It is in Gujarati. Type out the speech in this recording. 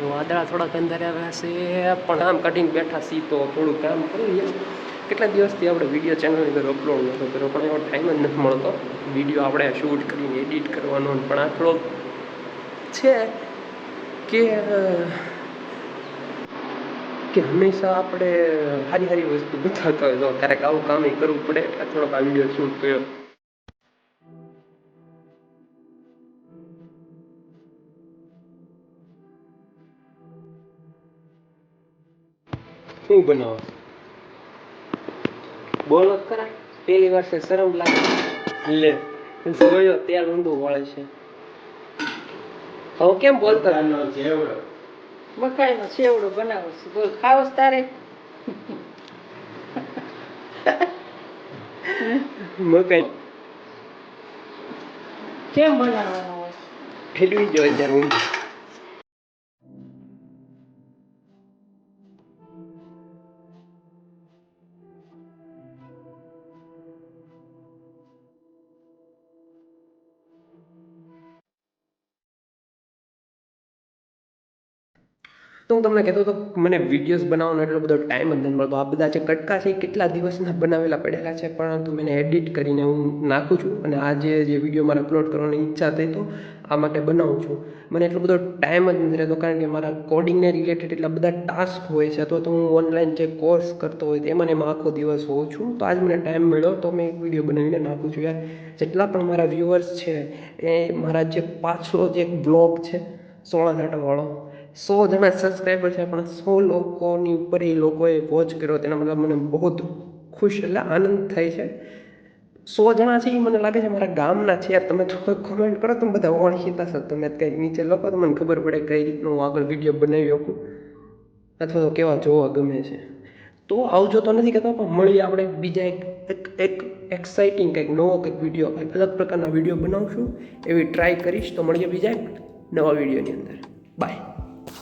વાદળા થોડાક અંધારે આવ્યા છે, પણ કામ કાઢીને બેઠા સી તો થોડું કામ કરીએ. કેટલા દિવસથી આપણે વીડિયો ચેનલની અંદર અપલોડ નહોતો કર્યો, પણ એવો ટાઈમ જ નથી મળતો. વીડિયો આપણે શૂટ કરીને એડિટ કરવાનો પણ આ થોડોક છે કે કે હંમેશા આપણે સારી સારી વસ્તુ બતાવતા હોય તો ક્યારેક આવું કામ એ કરવું પડે થોડોક આ વીડિયો શૂટ કર્યો. શું બનાવો? બોલો ખરા. પહેલી વાર છે શરમ લાગે. લે. જોયો તેલ ઊંધું વળે છે. હવે કેમ બોલતા? મકાઈનો સેવડો બનાવો છું. બોલ ખાવો તારે? મકાઈ. કેમ બનાવવાનો હોય? ઠેલવી જો અત્યારે ઊંડું તો હું તમને કહેતો હતો મને વિડીયોઝ બનાવવાનો એટલો બધો ટાઈમ જ નથી મળતો. આ બધા જે કટકા છે એ કેટલા દિવસના બનાવેલા પડેલા છે, પરંતુ મેં એડિટ કરીને હું નાખું છું અને આજે જે વીડિયો મારે અપલોડ કરવાની ઈચ્છા થઈ તો આ માટે બનાવું છું. મને એટલો બધો ટાઈમ જ નથી રહેતો, કારણ કે મારા કોડિંગને રિલેટેડ એટલા બધા ટાસ્ક હોય છે, અથવા તો હું ઓનલાઈન જે કોર્સ કરતો હોય તેમાં એમાં આખો દિવસ હોઉં છું. તો આજ મને ટાઈમ મળ્યો તો મેં એક વીડિયો બનાવીને નાખું છું. યાર, જેટલા પણ મારા વ્યૂઅર્સ છે, એ મારા જે પાછો જે બ્લોગ છે, સોળા ઘાટાવાળો સો જણા સબસ્ક્રાઈબર છે, પણ સો લોકોની ઉપર એ લોકોએ વોચ કર્યો, તેના મતલબ મને બહુ ખુશ એટલે આનંદ થાય છે. સો જણા છે એ મને લાગે છે મારા ગામના છે તમે થોડુંક કોમેન્ટ કરો, તમે બધા ઓળખીતા છો, તમે કંઈક નીચે લખો, તો મને ખબર પડે કઈ રીતનું હું આગળ વીડિયો બનાવી શકું. અથવા તો કેવા જોવા ગમે છે. તો આવજો તો નથી કહેતો, પણ મળીએ આપણે બીજા એક એક એક્સાઇટિંગ કંઈક નવો કંઈક વીડિયો કંઈક અલગ પ્રકારના વીડિયો બનાવશું, એવી ટ્રાય કરીશ. તો મળીએ બીજા એક નવા વિડીયોની અંદર. બાય